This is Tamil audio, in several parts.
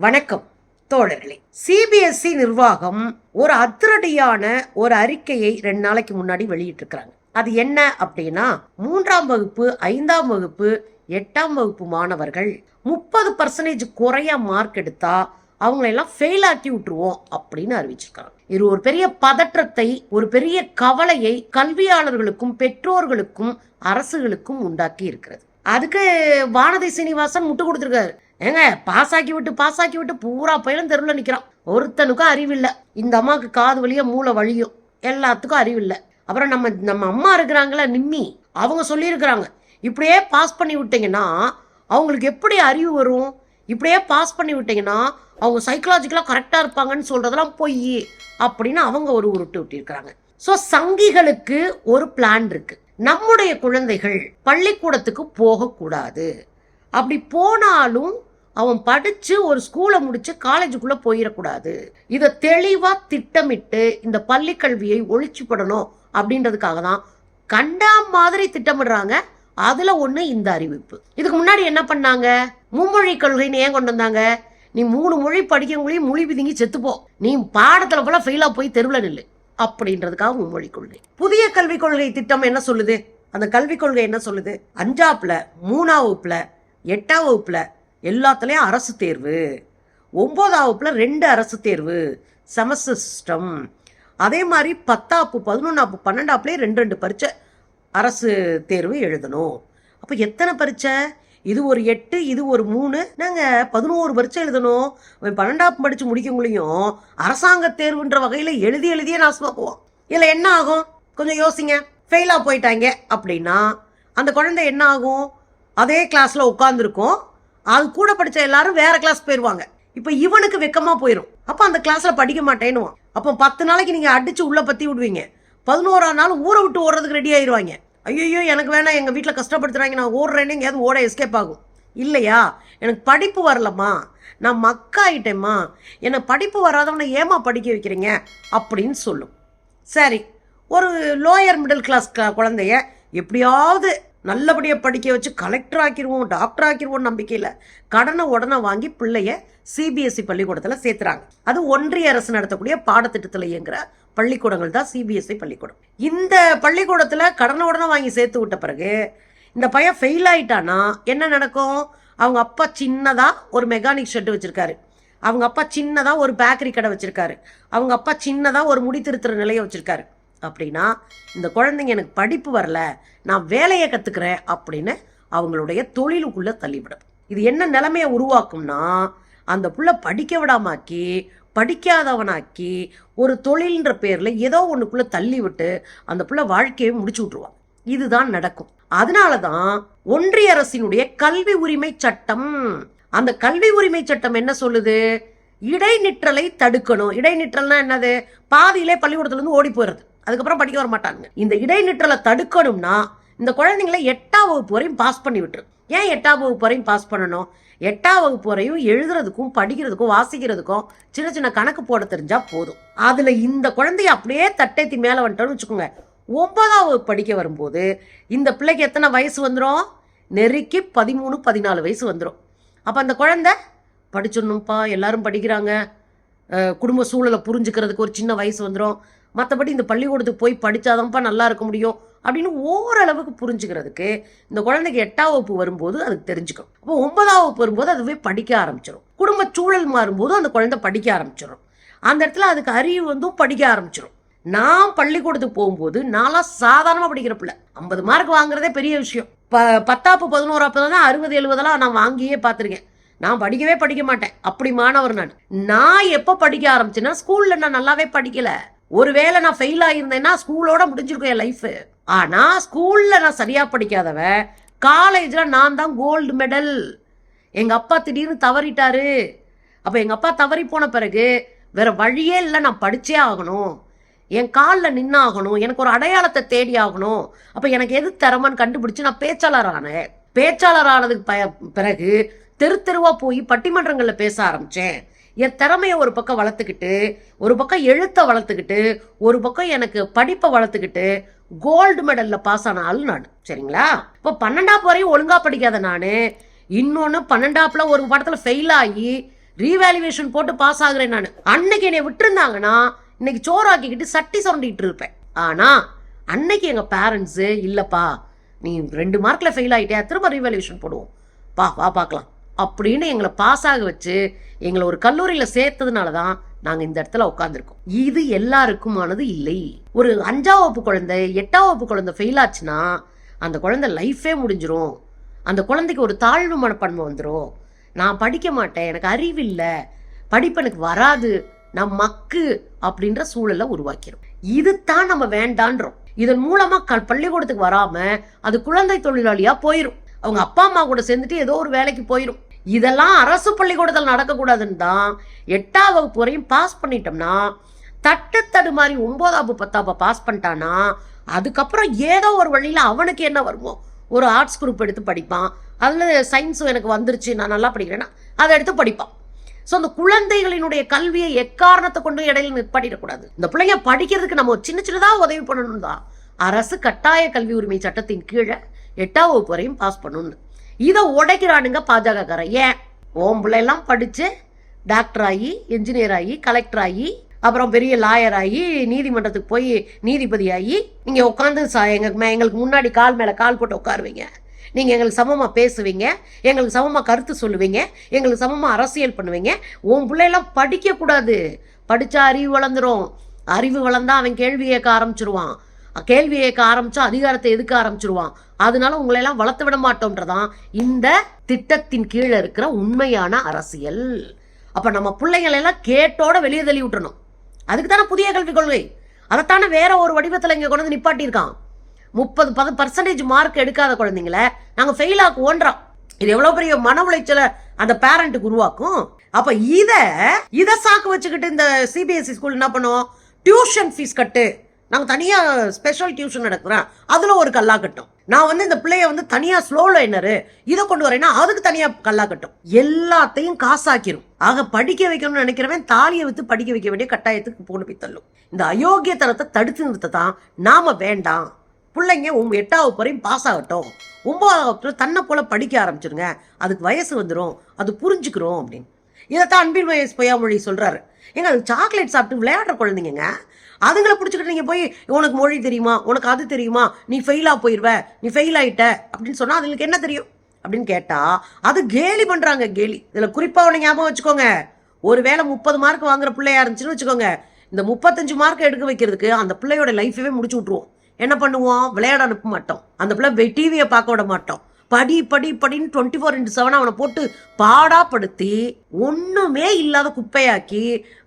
வணக்கம் தோழர்களே. சிபிஎஸ்இ நிர்வாகம் ஒரு அதிரடியான ஒரு அறிக்கையை ரெண்டு நாளைக்கு முன்னாடி வெளியிட்டிருக்கிறாங்க. அது என்ன அப்படின்னா மூன்றாம் வகுப்பு ஐந்தாம் வகுப்பு எட்டாம் வகுப்பு மாணவர்கள் முப்பது பர்சன்டேஜ் குறைய மார்க் எடுத்தா அவங்களெல்லாம் ஃபெயில் ஆக்கி விட்டுருவோம் அப்படின்னு அறிவிச்சிருக்காங்க. இது ஒரு பெரிய பதற்றத்தை ஒரு பெரிய கவலையை கல்வியாளர்களுக்கும் பெற்றோர்களுக்கும் அரசுகளுக்கும் உண்டாக்கி இருக்கிறது. அதுக்கு வானதி சீனிவாசன் முட்டு கொடுத்துருக்காரு. ஏங்க பாஸ் ஆக்கி விட்டு பாஸ் ஆக்கி விட்டு பூரா பயிலும் தெருவில் நிற்கிறான் ஒருத்தனுக்கும் அறிவில்லை. இந்த அம்மாவுக்கு காது வழியா மூளை வழியும் எல்லாத்துக்கும் அறிவில்லை. அப்புறம் நம்ம நம்ம அம்மா இருக்கிறாங்களே நிம்மி. அவங்க சொல்லியிருக்கிறாங்க இப்படியே பாஸ் பண்ணி விட்டீங்கன்னா அவங்களுக்கு எப்படி அறிவு வரும்? இப்படியே பாஸ் பண்ணி விட்டீங்கன்னா அவங்க சைக்கலாஜிக்கலாக கரெக்டாக இருப்பாங்கன்னு சொல்கிறதெல்லாம் பொய் அப்படின்னு அவங்க ஒரு உருட்டு விட்டிருக்கிறாங்க. ஸோ சங்கிகளுக்கு ஒரு பிளான் இருக்குது நம்முடைய குழந்தைகள் பள்ளிக்கூடத்துக்கு போகக்கூடாது. அப்படி போனாலும் அவன் படிச்சு ஒரு ஸ்கூலை முடிச்சு காலேஜுக்குள்ள போயிடக்கூடாது. இதை தெளிவா திட்டமிட்டு இந்த பள்ளி கல்வியை ஒழிச்சுப்படணும் அப்படின்றதுக்காக தான் கண்டா மாதிரி திட்டமிடுறாங்க. அதுல ஒண்ணு இந்த அறிவிப்பு. இதுக்கு முன்னாடி என்ன பண்ணாங்க? மும்மொழி கொள்கைன்னு ஏன் கொண்டு வந்தாங்க? நீ மூணு மொழி படிக்கிறவங்களையும் மொழி பிதுங்கி செத்துப்போ நீ பாடத்துல போல ஃபெயிலா போய் தெருவில் நில்லு. அப்படின்றதுக்காக மும்மொழி கொள்கை. புதிய கல்விக் கொள்கை திட்டம் என்ன சொல்லுது? அந்த கல்விக் கொள்கை என்ன சொல்லுது? அஞ்சாப்புல மூணாம் வகுப்புல எட்டாம் வகுப்புல எல்லாத்துலேயும் அரசு தேர்வு. ஒன்பதாம் ரெண்டு அரசு தேர்வு. செமஸ்டர் சிஸ்டம் அதே மாதிரி பத்தாப்பு பதினொன்னாப்பு பன்னெண்டாப்புலேயே ரெண்டு ரெண்டு பரீட்சை அரசு தேர்வு எழுதணும். அப்போ எத்தனை பரீட்சை? இது ஒரு எட்டு இது ஒரு மூணு. நாங்கள் பதினோரு பரீட்சை எழுதணும். அவன் பன்னெண்டாப்பு படித்து முடிக்கவங்களையும் அரசாங்க தேர்வுன்ற வகையில் எழுதி எழுதியே நாசமாக போவான். இதில் என்ன ஆகும்? கொஞ்சம் யோசிங்க. ஃபெயிலாக போயிட்டாங்க அப்படின்னா அந்த குழந்தை என்ன ஆகும்? அதே கிளாஸில் உட்காந்துருக்கும் அது கூட படித்த எல்லாரும் வேற கிளாஸ் போயிடுவாங்க இப்போ இவனுக்கு வெக்கமா போயிடும் அப்போ அந்த கிளாஸ்ல படிக்க மாட்டேன்னுவான். அப்போ பத்து நாளைக்கு நீங்கள் அடித்து உள்ளே பற்றி விடுவீங்க. பதினோராம் நாள் ஊரை விட்டு ஓடுறதுக்கு ரெடி ஆயிடுவாங்க ஐயோ எனக்கு வேணாம் எங்கள் வீட்டில் கஷ்டப்படுத்துறாங்க நான் ஓடுறேன்னு எங்கேயாவது ஓட எஸ்கேப் ஆகும். இல்லையா? எனக்கு படிப்பு வரலம்மா. நான் மக்காயிட்டேம்மா. எனக்கு படிப்பு வராதவனை ஏமா படிக்க வைக்கிறீங்க? அப்படின்னு சொல்லும். சரி ஒரு லோயர் மிடில் கிளாஸ் குழந்தைய எப்படியாவது நல்லபடியாக படிக்க வச்சு கலெக்டர் ஆக்கிடுவோம் டாக்டர் ஆக்கிடுவோம் நம்பிக்கையில் கடனை உடனே வாங்கி பிள்ளைய சிபிஎஸ்சி பள்ளிக்கூடத்தில் சேர்த்துறாங்க. அது ஒன்றிய அரசு நடத்தக்கூடிய பாடத்திட்டத்தில் இயங்குற பள்ளிக்கூடங்கள் தான் சிபிஎஸ்சி பள்ளிக்கூடம். இந்த பள்ளிக்கூடத்தில் கடனை உடனே வாங்கி சேர்த்து விட்ட பிறகு இந்த பையன் ஃபெயில் ஆயிட்டானா என்ன நடக்கும்? அவங்க அப்பா சின்னதாக ஒரு மெக்கானிக் ஷெட்டு வச்சுருக்காரு. அவங்க அப்பா சின்னதாக ஒரு பேக்கரி கடை வச்சுருக்காரு. அவங்க அப்பா சின்னதாக ஒரு முடி திருத்துற நிலையம் வச்சுருக்காரு. அப்படின்னா இந்த குழந்தைங்க எனக்கு படிப்பு வரல நான் வேலையை கற்றுக்கிறேன் அப்படின்னு அவங்களுடைய தொழிலுக்குள்ளே தள்ளிவிடும். இது என்ன நிலைமையை உருவாக்கும்னா அந்த புள்ள படிக்க விடாமாக்கி படிக்காதவனாக்கி ஒரு தொழில்ன்ற பேரில் ஏதோ ஒன்றுக்குள்ளே தள்ளி விட்டு அந்த புள்ள வாழ்க்கையை முடிச்சு விட்ருவான் இதுதான் நடக்கும். அதனால தான் ஒன்றிய அரசினுடைய கல்வி உரிமை சட்டம் அந்த கல்வி உரிமை சட்டம் என்ன சொல்லுது? இடைநிற்றலை தடுக்கணும். இடைநிற்றல்னா என்னது? பாதியிலே பள்ளிக்கூடத்துல இருந்து ஓடி போயிடுறது. அதுக்கப்புறம் படிக்க வர மாட்டாங்க இந்த இடைநிற்றலை தடுக்கணும்னா இந்த குழந்தைங்களை எட்டாம் வகுப்பு வரையும் பாஸ் பண்ணி விட்டுரு. ஏன் எட்டாம் வகுப்பு வரையும் பாஸ் பண்ணணும்? எட்டாம் வகுப்பு வரையும் எழுதுறதுக்கும் படிக்கிறதுக்கும் வாசிக்கிறதுக்கும் சின்ன சின்ன கணக்கு போட தெரிஞ்சா போதும். அதுல இந்த குழந்தைய அப்படியே தட்டேத்தி மேலே வந்துட்டோன்னு வச்சுக்கோங்க. ஒன்பதாம் வகுப்பு படிக்க வரும்போது இந்த பிள்ளைக்கு எத்தனை வயசு வந்துடும் நெருக்கி பதிமூணு பதினாலு வயசு வந்துடும் அப்போ அந்த குழந்தை படிச்சிடணும்ப்பா எல்லாரும் படிக்கிறாங்க. குடும்ப சூழலை புரிஞ்சுக்கிறதுக்கு ஒரு சின்ன வயசு வந்துடும் மற்றபடி இந்த பள்ளிக்கூடத்துக்கு போய் படித்தாதான்ப்பா நல்லா இருக்க முடியும் அப்படின்னு ஓரளவுக்கு புரிஞ்சுக்கிறதுக்கு இந்த குழந்தைக்கு எட்டாம் வகுப்பு வரும்போது அதுக்கு தெரிஞ்சுக்கும். அப்போ ஒன்பதாம் வகுப்பு வரும்போது அதுவே படிக்க ஆரம்பிச்சிடும் குடும்ப சூழல் மாறும்போது அந்த குழந்தை படிக்க ஆரம்பிச்சிடும் அந்த இடத்துல அதுக்கு அறிவு வந்தும் படிக்க ஆரம்பிச்சிடும் நான் பள்ளிக்கூடத்துக்கு போகும்போது நான்லாம் சாதாரணமாக படிக்கிற பிள்ளை. ஐம்பது மார்க் வாங்குறதே பெரிய விஷயம். ப பத்தாப்பு பதினோராப்பு தான் அறுபது எழுபதெல்லாம் நான் வாங்கியே பார்த்துருக்கேன். நான் படிக்கவே படிக்க மாட்டேன். அப்படி மாணவர் நான். நான் எப்போ படிக்க ஆரம்பிச்சேன்னா ஸ்கூலில் நான் நல்லாவே படிக்கலை. ஒருவேளை நான் ஃபெயில் ஆகியிருந்தேன்னா ஸ்கூலோட முடிஞ்சிருக்கும் என் லைஃபு ஆனால் ஸ்கூலில் நான் சரியாக படிக்காதவன் காலேஜில் நான் தான் கோல்டு மெடல் எங்கள் அப்பா திடீர்னு தவறிட்டாரு. அப்போ எங்கள் அப்பா தவறி போன பிறகு வேற வழியே இல்லை நான் படித்தே ஆகணும். என் காலில் நின்னாகணும். எனக்கு ஒரு அடையாளத்தை தேடி ஆகணும். அப்போ எனக்கு எது திறமைன்னு கண்டுபிடிச்சி நான் பேச்சாளர் ஆனேன் பேச்சாளர் ஆனதுக்கு ப- பிறகு தெரு தெருவாக போய் பட்டிமன்றங்களில் பேச ஆரம்பித்தேன் என் திறமையை ஒரு பக்கம் வளர்த்துக்கிட்டு ஒரு பக்கம் எழுத்தை வளர்த்துக்கிட்டு ஒரு பக்கம் எனக்கு படிப்பை வளர்த்துக்கிட்டு கோல்டு மெடலில் பாஸ் ஆன ஆள் நான். சரிங்களா? இப்போ பன்னெண்டாப்பு வரையும் ஒழுங்காக படிக்காத நான் இன்னொன்று பன்னெண்டாப்பில் ஒரு படத்தில் ஃபெயில் ஆகி ரீவேல்யூவேஷன் போட்டு பாஸ் ஆகுறேன் நான். அன்னைக்கு என்னை விட்டுருந்தாங்கன்னா இன்னைக்கு சோறாக்கிக்கிட்டு சட்டி சுரண்டிட்டு இருப்பேன். ஆனால் அன்னைக்கு எங்கள் பேரண்ட்ஸு இல்லைப்பா நீ ரெண்டு மார்க்கில் ஃபெயில் ஆகிட்டே திரும்ப ரீவேல்யூவேஷன் போடுவோம். பா வா பார்க்கலாம். அப்படின்னு எங்களை பாஸ் ஆக வச்சு எங்களை ஒரு கல்லூரியில சேர்த்ததுனால தான் நாங்கள் இந்த இடத்துல உட்காந்துருக்கோம் இது எல்லாருக்குமானது இல்லை. ஒரு அஞ்சாம் வகுப்பு குழந்தை எட்டாம் வகுப்பு குழந்தை ஃபெயில் ஆச்சுன்னா அந்த குழந்தை லைஃபே முடிஞ்சிரும். அந்த குழந்தைக்கு ஒரு தாழ்வு மனப்பான்மை வந்துடும் நான் படிக்க மாட்டேன் எனக்கு அறிவு இல்லை படிப்பு எனக்கு வராது நான் மக்கு அப்படின்ற சூழலை உருவாக்கிறோம் இதுதான் நம்ம வேண்டான்றோம். இதன் மூலமா க பள்ளிக்கூடத்துக்கு வராம அது குழந்தை தொழிலாளியா போயிரும். அவங்க அப்பா அம்மா கூட சேர்ந்துட்டு ஏதோ ஒரு வேலைக்கு போயிரும். இதெல்லாம் அரசு பள்ளிக்கூடத்தில் நடக்கக்கூடாதுன்னு தான் எட்டாம் வகுப்பு வரையும் பாஸ் பண்ணிட்டோம்னா தட்டு மாதிரி ஒன்பதாவது பத்தாப்ப பாஸ் பண்ணிட்டானா அதுக்கப்புறம் ஏதோ ஒரு வழியில் அவனுக்கு என்ன வருமோ? ஒரு ஆர்ட்ஸ் குரூப் எடுத்து படிப்பான். அதில் சயின்ஸும் எனக்கு வந்துருச்சு நான் நல்லா படிக்கிறேன்னா அதை எடுத்து படிப்பான். ஸோ அந்த குழந்தைகளினுடைய கல்வியை எக்காரணத்தை கொண்டு இடையில நிற்பாட்டிடக்கூடாது இந்த பிள்ளைங்க படிக்கிறதுக்கு நம்ம சின்ன சின்னதாக உதவி பண்ணணும் தான் அரசு கட்டாய கல்வி உரிமை சட்டத்தின் கீழே எட்டாம் வகுப்பு வரையும் பாஸ் பண்ணணும் இதை உடைக்கிறானுங்க பாஜகக்காரன். ஏன்? ஓம் பிள்ளையெல்லாம் படித்து டாக்டர் ஆகி என்ஜினியர் ஆகி கலெக்டர் ஆகி அப்புறம் பெரிய லாயர் ஆகி நீதிமன்றத்துக்கு போய் நீதிபதி ஆகி நீங்கள் உட்காந்து எங்களுக்கு எங்களுக்கு முன்னாடி கால் மேலே கால் போட்டு உட்காருவீங்க. நீங்கள் எங்களுக்கு சமமாக பேசுவீங்க எங்களுக்கு சமமாக கருத்து சொல்லுவீங்க எங்களுக்கு சமமாக அரசியல் பண்ணுவீங்க. உன் பிள்ளையெல்லாம் படிக்கக்கூடாது படித்தா அறிவு வளர்ந்துரும். அறிவு வளர்ந்தா அவன் கேள்வி கேட்க ஆரம்பிச்சிருவான். கேள்வி கேட்க ஆரம்பித்தா அதிகாரத்தை எதுக்க ஆரம்பிச்சிருவான். அதனால உங்களை எல்லாம் வளர்த்து விட மாட்டோம்ன்றதான் இந்த திட்டத்தின் கீழே இருக்கிற உண்மையான அரசியல். அப்ப நம்ம பிள்ளைங்களை எல்லாம் கேட்டோட வெளியே தள்ளி விட்டுறணும். அதுக்கு தானே புதிய கல்விக் கொள்கை. அதைத்தானே வேற ஒரு வடிவத்தில் இங்கே கொண்டு வந்து நிப்பாட்டியிருக்கான். முப்பது பது பர்சன்டேஜ் மார்க் எடுக்காத குழந்தைங்கள நாங்கள் ஃபெயில் ஆக்குவோன்றோம். இது எவ்வளோ பெரிய மன உளைச்சலை அந்த பேரண்ட்டுக்கு உருவாக்கும். அப்போ இதை இதை சாக்கு வச்சுக்கிட்டு இந்த சிபிஎஸ்சி ஸ்கூல் என்ன பண்ணுவோம் டியூஷன் ஃபீஸ் கட்டு. நாங்கள் தனியாக ஸ்பெஷல் டியூஷன் நடக்கிறேன் அதில் ஒரு கல்லா கட்டும் நான் வந்து இந்த பிள்ளைய வந்து தனியாக ஸ்லோ லைனரு இதை கொண்டு வரேன்னா அதுக்கு தனியாக கல்லா கட்டும் எல்லாத்தையும் காசாக்கிரும். ஆக படிக்க வைக்கணும்னு நினைக்கிறவன் தாலியை வித்து படிக்க வைக்க வேண்டிய கட்டாயத்துக்கு போன போய் தள்ளும். இந்த அயோக்கியத்தனத்தை தடுத்து நிறுத்த தான் நாம வேண்டாம். பிள்ளைங்க உங்க எட்டாவது வரையும் பாஸ் ஆகட்டும். ஒன்பதாவது தன்னை போல படிக்க ஆரம்பிச்சிருங்க. அதுக்கு வயசு வந்துடும் அது புரிஞ்சுக்கிறோம் அப்படின்னு. இதைத்தான் அன்பின் வயசு பொய்யாமொழி சொல்றாரு. எங்க அது சாக்லேட் சாப்பிட்டு விளையாடுற குழந்தைங்க அதுங்களை பிடிச்சிக்கிட்டு நீங்கள் போய் உனக்கு மொழி தெரியுமா? உனக்கு அது தெரியுமா? நீ ஃபெயிலாக போயிருவ. நீ ஃபெயில் ஆகிட்ட அப்படின்னு சொன்னால் அதுங்களுக்கு என்ன தெரியும்? அப்படின்னு கேட்டால் அது கேலி பண்ணுறாங்க கேலி. இதில் குறிப்பாக உன்னை ஞாபகம் வச்சுக்கோங்க. ஒருவேளை முப்பது மார்க் வாங்குற பிள்ளையா இருந்துச்சுன்னு வச்சுக்கோங்க. இந்த முப்பத்தஞ்சு மார்க் எடுக்க வைக்கிறதுக்கு அந்த பிள்ளையோட லைஃபவே முடிச்சு விட்ருவோம் என்ன பண்ணுவோம்? விளையாட அனுப்ப மாட்டோம். அந்த பிள்ளை டிவியை பார்க்க விட மாட்டோம். படி படி படின்னு டுவெண்ட்டி ஃபோர் இன்ட்டு செவன் அவனை போட்டு பாடாப்படுத்தி ஒன்றுமே இல்லாத குப்பையாக்கி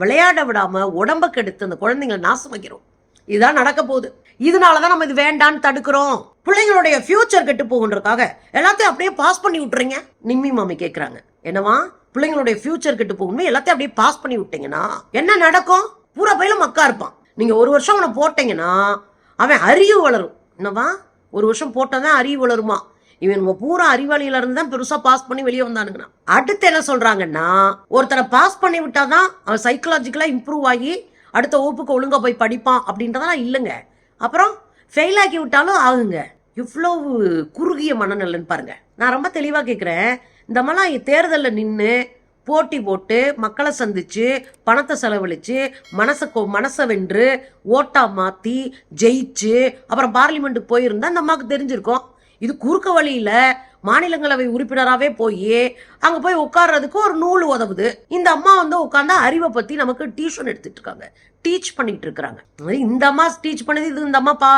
விளையாட விடாமல் உடம்ப கெடுத்து அந்த குழந்தைங்களை நாசமாக்கிறோம் இதுதான் நடக்க போகுது. இதனால தான் நம்ம இது வேண்டான்னு தடுக்கிறோம். பிள்ளைங்களுடைய ஃபியூச்சர் கெட்டு போகுன்றதுக்காக எல்லாத்தையும் அப்படியே பாஸ் பண்ணி விட்டுறீங்க. நிம்மி மாமி கேட்குறாங்க என்னவா? பிள்ளைங்களுடைய ஃபியூச்சர் கெட்டு போகணுமே எல்லாத்தையும் அப்படியே பாஸ் பண்ணி விட்டீங்கன்னா என்ன நடக்கும்? பூரா பையில மக்கா இருப்பான். நீங்கள் ஒரு வருஷம் அவனை போட்டீங்கன்னா அவன் அறிவு வளரும். என்னவா? ஒரு வருஷம் போட்டால் தான் அறிவு வளருமா? இவன் பூரா அறிவாளியில இருந்து தான் பெருசா பாஸ் பண்ணி வெளியே வந்தானுங்கண்ணா. அடுத்து என்ன சொல்றாங்கன்னா ஒருத்தரை பாஸ் பண்ணி விட்டாதான் அவன் சைக்கலாஜிக்கலா இம்ப்ரூவ் ஆகி அடுத்த வகுப்புக்கு ஒழுங்கா போய் படிப்பான் அப்படின்றதெல்லாம் இல்லைங்க. அப்புறம் ஃபெயில் ஆக்கி விட்டாலும் ஆகுங்க. இவ்வளவு குறுகிய மனநலன்னு பாருங்க. நான் ரொம்ப தெளிவாக கேட்குறேன் இந்த மாதிரிலாம் தேர்தலில் நின்று போட்டி போட்டு மக்களை சந்திச்சு பணத்தை செலவழிச்சு மனசை கொ மனசை வென்று ஓட்டா மாற்றி ஜெயிச்சு அப்புறம் பார்லிமெண்ட்டுக்கு போயிருந்தா அந்த அம்மாவுக்கு தெரிஞ்சிருக்கும். இது குறுக்க வழியில மாநிலங்களவை உறுப்பினராகவே போய் அங்கே போய் உட்கார்றதுக்கு ஒரு நூல் உதவுது. இந்த அம்மா வந்து உட்கார்ந்தா அறிவை பற்றி நமக்கு டியூஷன் எடுத்துட்டு இருக்காங்க. டீச் பண்ணிட்டு இருக்கிறாங்க. இந்த அம்மா டீச் பண்ணது இது இந்த அம்மா பா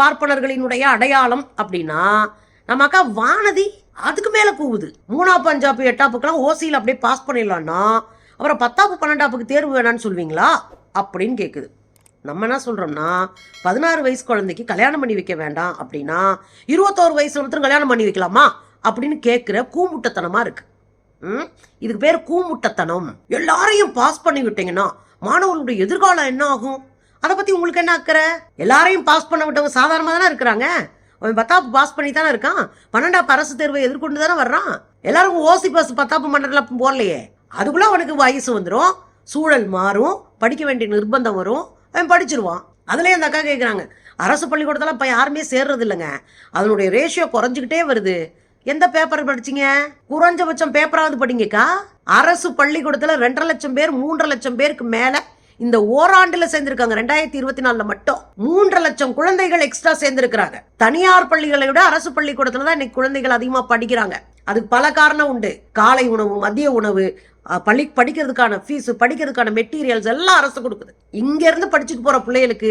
பார்ப்பனர்களினுடைய அடையாளம் அப்படின்னா நம்ம அக்கா வானதி அதுக்கு மேல கூவுது. மூணா பஞ்சாப்பு எட்டாப்புக்கெல்லாம் ஓசியில் அப்படியே பாஸ் பண்ணிடலாம்னா அப்புறம் பத்தாப்பு பன்னெண்டாப்புக்கு தேர்வு வேணான்னு சொல்வீங்களா? அப்படின்னு கேட்குது நம்ம என்ன சொல்கிறோம்னா பதினாறு வயசு குழந்தைக்கு கல்யாணம் பண்ணி வைக்க வேண்டாம் அப்படின்னா இருபத்தோரு வயசு மட்டும் கல்யாணம் பண்ணி வைக்கலாமா? அப்படின்னு கேட்குற கூமுட்டத்தனமாக இருக்கு. ம்? இதுக்கு பேர் கூமுட்டத்தனம். எல்லாரையும் பாஸ் பண்ணி விட்டீங்கன்னா மாணவர்களுடைய எதிர்காலம் என்ன ஆகும்? அதை பற்றி உங்களுக்கு என்ன அக்கறை? எல்லாரையும் பாஸ் பண்ண விட்டவங்க சாதாரணமாக தானே இருக்கிறாங்க? அவன் பத்தாப்பு பாஸ் பண்ணி தானே இருக்கான்? பன்னெண்டாப்பு அரசு தேர்வை எதிர்கொண்டு தானே வர்றான்? எல்லாருக்கும் ஓசி பாஸ் பத்தாப்பு மண்டலம் போடலையே. அதுக்குள்ளே அவனுக்கு வயசு வந்துடும் சூழல் மாறும். படிக்க வேண்டிய நிர்பந்தம் வரும். அவன் படிச்சிருவான். அதுலேயே அந்த அக்கா கேட்குறாங்க அரசு பள்ளிக்கூடத்தில் இப்போ யாருமே சேர்றது இல்லைங்க அதனுடைய ரேஷியோ குறைஞ்சிக்கிட்டே வருது. எந்த பேப்பர் படிச்சீங்க? குறைஞ்சபட்சம் பேப்பராவது படிங்கக்கா. அரசு பள்ளிக்கூடத்தில் ரெண்டரை லட்சம் பேர் மூன்றரை லட்சம் பேருக்கு மேலே இந்த ஓராண்டுல சேர்ந்திருக்காங்க. ரெண்டாயிரத்தி இருபத்தி நாலுல மட்டும். மூன்றரை லட்சம் குழந்தைகள் எக்ஸ்ட்ரா சேர்ந்திருக்கிறாங்க. தனியார் பள்ளிகளை விட அரசு பள்ளிக்கூடத்துல தான் இன்னைக்கு குழந்தைகள் அதிகமா படிக்கிறாங்க. அதுக்கு பல காரணம் உண்டு. காலை உணவு மதிய உணவு பள்ளி படிக்கிறதுக்கான ஃபீஸு படிக்கிறதுக்கான மெட்டீரியல்ஸ் எல்லாம் அரசு கொடுக்குது. இங்கேருந்து படிச்சுட்டு போகிற பிள்ளைகளுக்கு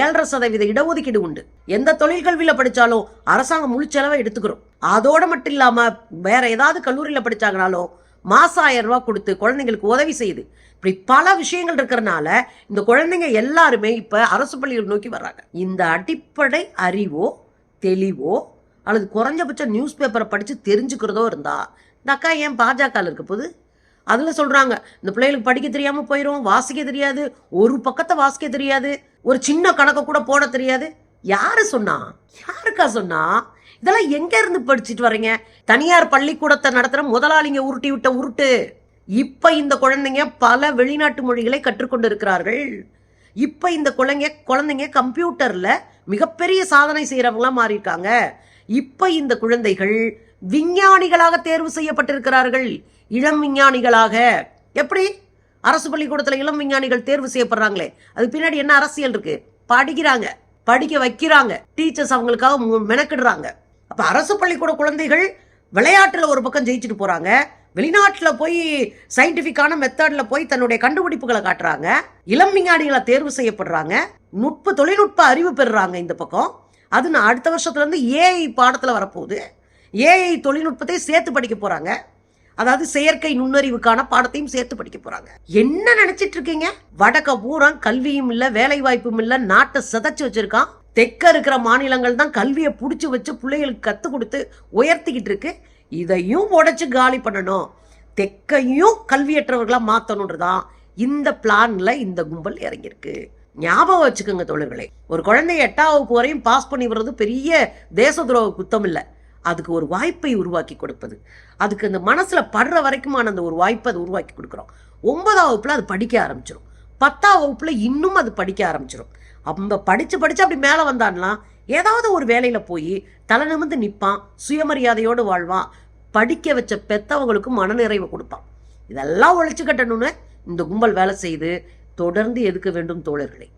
ஏழரை சதவீத இடஒதுக்கீடு உண்டு. எந்த தொழிற்கல்வியில படித்தாலும் அரசாங்கம் முழு செலவை எடுத்துக்கிறோம். அதோடு மட்டும் இல்லாமல் வேற ஏதாவது கல்லூரியில் படித்தாங்கனாலும் மாதம் ஆயிரம் ரூபா கொடுத்து குழந்தைங்களுக்கு உதவி செய்யுது. இப்படி பல விஷயங்கள் இருக்கிறனால இந்த குழந்தைங்க எல்லாருமே இப்போ அரசு பள்ளிகள் நோக்கி வர்றாங்க. இந்த அடிப்படை அறிவோ தெளிவோ அல்லது குறைஞ்சபட்ச நியூஸ் பேப்பரை படித்து தெரிஞ்சுக்கிறதோ இருந்தால் இந்த அக்கா ஏன் பாஜக இருக்க போது அதில் சொல்கிறாங்க இந்த பிள்ளைகளுக்கு படிக்க தெரியாமல் போயிடும் வாசிக்க தெரியாது ஒரு பக்கத்தை வாசிக்க தெரியாது ஒரு சின்ன கணக்கை கூட போட தெரியாது. யாரு சொன்னா? யாருக்கா சொன்னா? இதெல்லாம் எங்க இருந்து படிச்சுட்டு வர்றீங்க? தனியார் பள்ளிக்கூடத்தை நடத்துற முதலாளிங்க உருட்டி விட்ட உருட்டு. இப்ப இந்த குழந்தைங்க பல வெளிநாட்டு மொழிகளை கற்றுக்கொண்டு இருக்கிறார்கள் இப்ப இந்த குழந்தைங்க குழந்தைங்க கம்ப்யூட்டர்ல மிகப்பெரிய சாதனை செய்யறவங்களா மாறியிருக்காங்க. இப்ப இந்த குழந்தைகள் விஞ்ஞானிகளாக தேர்வு செய்யப்பட்டிருக்கிறார்கள். இளம் விஞ்ஞானிகளாக. எப்படி? அரசு பள்ளிக்கூடத்தில் இளம் விஞ்ஞானிகள் தேர்வு செய்யப்படுறாங்களே. அதுக்கு பின்னாடி என்ன அரசியல் இருக்கு? படிக்கிறாங்க. படிக்க வைக்கிறாங்க. டீச்சர்ஸ் அவங்களுக்காக மு- மெனக்கிடுறாங்க. அப்ப அரசு பள்ளிக்கூட குழந்தைகள் விளையாட்டில் ஒரு பக்கம் ஜெயிச்சுட்டு போறாங்க. வெளிநாட்டில் போய் சயின்டிபிக்கான மெத்தடில் போய் தன்னுடைய கண்டுபிடிப்புகளை காட்டுறாங்க. இளம் விஞ்ஞானிகளை தேர்வு செய்யப்படுறாங்க. நுட்ப தொழில்நுட்ப அறிவு பெறுறாங்க இந்த பக்கம். அது நான் அடுத்த வருஷத்துலேருந்து ஏஐ பாடத்தில் வரப்போகுது. ஏஐ தொழில்நுட்பத்தை சேர்த்து படிக்க போகிறாங்க அதாவது செயற்கை நுண்ணறிவுக்கான பாடத்தையும் சேர்த்து படிக்க போறாங்க. என்ன நினைச்சிட்டு இருக்கீங்க? வடக்க பூரா கல்வியும் இல்ல வேலை வாய்ப்பும் இல்ல நாட்டை சிதைச்சு வச்சிருக்கான். தெற்க இருக்கிற மாநிலங்கள் தான் கல்வியை புடிச்சு வச்சு பிள்ளைகளுக்கு கத்து கொடுத்து உயர்த்திக்கிட்டு இருக்கு. இதையும் உடைச்சு காலி பண்ணணும். தெற்கையும் கல்வியற்றவர்களா மாத்தணுன்றதான் இந்த பிளான்ல இந்த கும்பல் இறங்கியிருக்கு. ஞாபகம் வச்சுக்கோங்க தோழர்களே. ஒரு குழந்தைய எட்டாம் வகுப்பு வரையும் பாஸ் பண்ணி வர்றது பெரிய தேச துரோக குத்தம் இல்லை. அதுக்கு ஒரு வாய்ப்பை உருவாக்கி கொடுப்பது. அதுக்கு அந்த மனசில் படுற வரைக்குமான அந்த ஒரு வாய்ப்பை அது உருவாக்கி கொடுக்குறோம். ஒன்பதாம் வகுப்பில் அது படிக்க ஆரம்பிச்சிடும் பத்தாம் வகுப்பில் இன்னும் அது படிக்க ஆரம்பிச்சிடும் அந்த படித்து படித்து அப்படி மேலே வந்தான்னா ஏதாவது ஒரு வேலையில் போய் தலை நிமிர்ந்து நிற்பான் சுயமரியாதையோடு வாழ்வான் படிக்க வச்ச பெத்தவங்களுக்கு மனநிறைவு கொடுப்பான். இதெல்லாம் ஒழிச்சு கட்டணும்னு இந்த கும்பல் வேலை செய்து தொடர்ந்து எதுக்க வேண்டும் தோழர்களை?